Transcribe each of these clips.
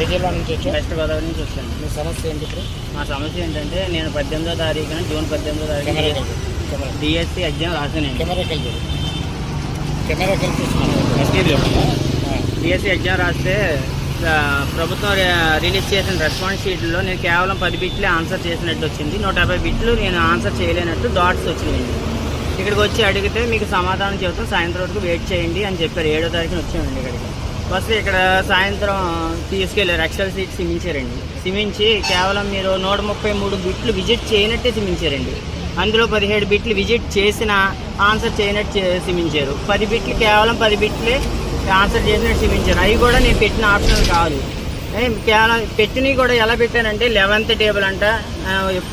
ఏ జిల్లా నుంచి వచ్చా వెస్ట్ గోదావరి నుంచి వచ్చాను. మీ సమస్య ఏంటి ఇప్పుడు? మా సమస్య ఏంటంటే నేను పద్దెనిమిదో తారీఖున జూన్ పద్దెనిమిదో తారీఖున డిఎస్సి ఎగ్జామ్ రాసానండి కెమెరా కలిపి కెమెరా కలిపి చూస్తున్నాను. డిఎస్సి ఎగ్జామ్ రాస్తే ప్రభుత్వం రిలీజ్ చేసిన రెస్పాన్స్ షీట్లో నేను కేవలం పది బిట్లే ఆన్సర్ చేసినట్టు వచ్చింది. నూట యాభై బిట్లు నేను ఆన్సర్ చేయలేనట్టు డాట్స్ వచ్చినాయండి ఇక్కడికి వచ్చి అడిగితే మీకు సమాధానం చెబుతాం. సాయంత్రం వరకు వెయిట్ చేయండి అని చెప్పారు. ఏడో తారీఖున వచ్చామండి ఇక్కడికి. ఫస్ట్ ఇక్కడ సాయంత్రం తీసుకెళ్ళారు. ఎక్సెల్ సీట్ సిమించారండి సిమించి కేవలం మీరు నూట ముప్పై మూడు బిట్లు విజిట్ చేయనట్టే సిమించారండి అందులో పదిహేడు బిట్లు విజిట్ చేసిన ఆన్సర్ చేయనట్టు సిమించారు పది బిట్లు కేవలం పది బిట్లే ఆన్సర్ చేసినట్టు సిమించారు అవి కూడా నేను పెట్టిన ఆప్షన్ కాదు. కేవలం పెట్టినవి కూడా ఎలా పెట్టానంటే లెవెన్త్ టేబుల్ అంట.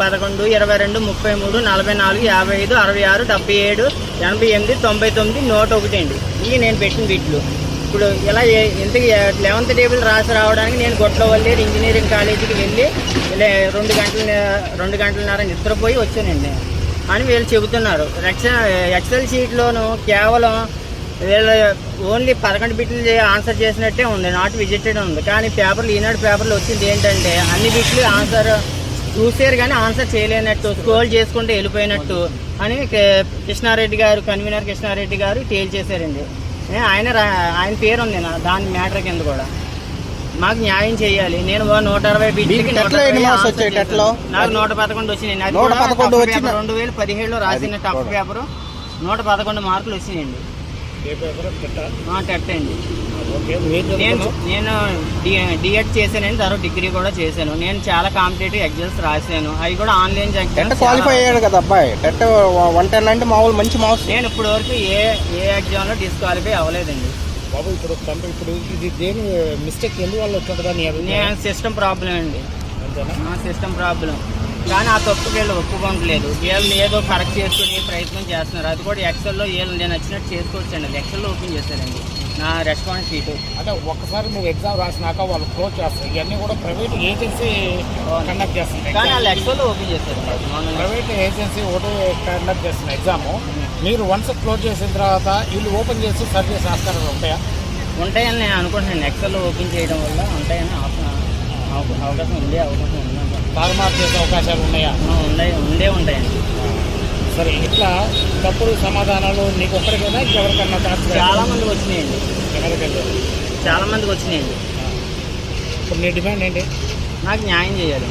పదకొండు ఇరవై రెండు ముప్పై మూడు నలభై నాలుగు యాభై ఐదు అరవై ఆరు డెబ్బై ఏడు ఎనభై ఎనిమిది తొంభై తొమ్మిది నూట ఒకటి అండి. ఇవి నేను పెట్టిన బిట్లు. ఇప్పుడు ఇలా ఏ- లెవెంత్ లెవెన్త్ టేబుల్ రాసి రావడానికి నేను గొట్లవల్లి ఇంజనీరింగ్ కాలేజీకి వెళ్ళి ఇలా రెండు గంటల రెండు గంటలన్నర నిద్రపోయి వచ్చానండి. అని వీళ్ళు చెబుతున్నారు. ఎక్సెల్ ఎక్సెల్ షీట్లోను కేవలం వీళ్ళ ఓన్లీ పదకొండు బిట్లు ఆన్సర్ చేసినట్టే ఉంది. నాట్ విజిటెడ్ ఉంది. కానీ పేపర్లు ఈనాడు పేపర్లు వచ్చింది ఏంటంటే అన్ని బిట్లు ఆన్సర్ చూసారు కానీ ఆన్సర్ చేయలేనట్టు స్క్రోల్ చేసుకుంటే వెళ్ళిపోయినట్టు అని కృష్ణారెడ్డి గారు కన్వీనర్ కృష్ణారెడ్డి గారు తేల్చేశారండి. ఆయన ఆయన పేరు ఉంది నా దాని మ్యాటర్ కింద కూడా? మాకు న్యాయం చేయాలి. నేను నూట అరవై నాకు నూట పదకొండు వచ్చినాయి. రెండు వేల పదిహేడులో రాసిన టఫ్ పేపర్ నూట పదకొండు మార్కులు వచ్చినాయండి. టెట్ అండి నేను చదువుకున్నావు? నేను డి- డిఎడ్ చేశానండి తర్వాత డిగ్రీ కూడా చేశాను. నేను చాలా కాంపిటేటివ్ ఎగ్జామ్స్ రాశాను. అవి కూడా ఆన్లైన్ టెట్ ఎగ్జామ్స్ క్వాలిఫై అయ్యాడు కదా అబ్బాయి. టెట్ వన్ టెన్ అంటే మామూలు మంచి మార్క్స్. నేను ఇప్పటి వరకు ఏ ఏ ఎగ్జామ్లో డిస్క్వాలిఫై అవ్వలేదండి. బాబు ఇప్పుడు ఇప్పుడు ఇది దేని మిస్టేక్? ఎందువల్ల నేను సిస్టమ్ ప్రాబ్లం అండి. సిస్టమ్ ప్రాబ్లం కానీ ఆ తప్పు వీళ్ళు ఒప్పుకోవట్లేదు. వీళ్ళు ఏదో కరెక్ట్ చేసుకునే ప్రయత్నం చేస్తున్నారు. అది కూడా ఎక్సెల్లో వీళ్ళు నేను నచ్చినట్టు చేసుకోవచ్చండి. అది ఎక్సెల్లో ఓపెన్ చేశారండి. నా రెస్పాన్స్ షీటు అంటే ఒక్కసారి నువ్వు ఎగ్జామ్ రాసినాక వాళ్ళు క్లోజ్ చేస్తారు. ఇవన్నీ కూడా ప్రైవేట్ ఏజెన్సీ కండక్ట్ చేస్తుంది కానీ వాళ్ళు ఎక్సెల్లో ఓపెన్ మొన్న ప్రైవేట్ ఏజెన్సీ ఒకటి కండక్ట్ చేస్తున్న ఎగ్జామ్ మీరు వన్స్ క్లోజ్ చేసిన తర్వాత వీళ్ళు ఓపెన్ చేసి సర్వీస్ ఆస్కారాలు ఉంటాయా? ఉంటాయని నేను అనుకుంటున్నాను. ఎక్సెల్ ఓపెన్ చేయడం వల్ల ఉంటాయని అవకాశం ఉండే అవకాశం ఉందండి తారుమారు చేసే అవకాశాలు ఉన్నాయా? ఆ, ఉండే ఉంటాయండి సరే ఇట్లా తప్పుడు సమాధానాలు నీకు ఒక్కడికైనా ఇంకెవరికన్నా చాలా మందికి వచ్చినాయండి. ఎవరికైనా చాలా మందికి వచ్చినాయండి. ఇప్పుడు నీ డిమాండ్ ఏంటి? నాకు న్యాయం చేయాలి.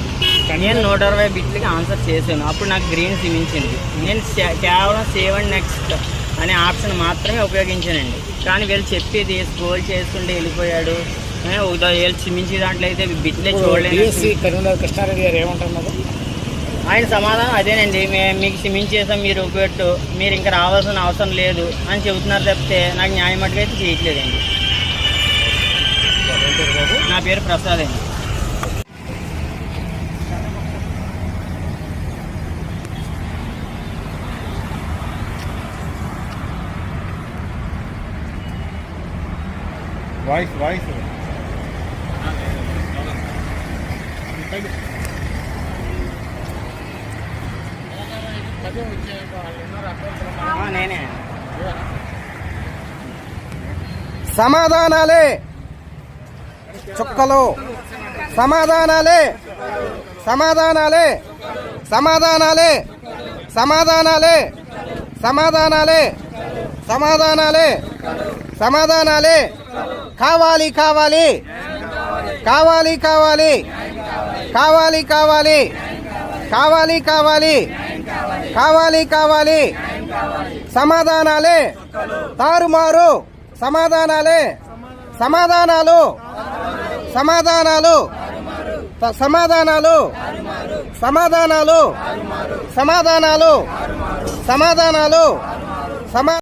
నేను నూట అరవై బిట్లకి ఆన్సర్ చేశాను. అప్పుడు నాకు గ్రీన్ సిమించింది నేను కేవలం సేవ్ అండ్ నెక్స్ట్ అనే ఆప్షన్ మాత్రమే ఉపయోగించానండి. కానీ వీళ్ళు చెప్పేది స్క్రోల్ చేసుకుంటే వెళ్ళిపోయాడు. ఒకటో సిమించి దాంట్లో అయితే బిట్లే చూడలేదు కరీంనగర్ కృష్ణారెడ్డి గారు ఏమంటున్నారు ఆయన సమాధానం అదేనండి. మేము మీకు సిమెంట్ చేసాం మీరు పెట్టు మీరు ఇంకా రావాల్సిన అవసరం లేదు అని చెబుతున్నారు తప్పితే నాకు న్యాయం మటుకు అయితే చేయట్లేదండి. నా పేరు ప్రసాద్ అండి. వాయిస్ వాయిస్ సమాధానాలే. చుక్కలు. సమాధానాలే. సమాధానాలే. సమాధానాలే. సమాధానాలే. సమాధానాలే. సమాధానాలే. సమాధానాలే. కావాలి కావాలి. కావాలి కావాలి. కావాలి కావాలి. కావాలి కావాలి. కావాలి కావాలి. సమాధానాలే. తారుమారు. సమాధానాలే. సమాధానాలు. సమాధానాలు. సమాధానాలు. సమాధానాలు. సమాధానాలు. సమాధానాలు. సమా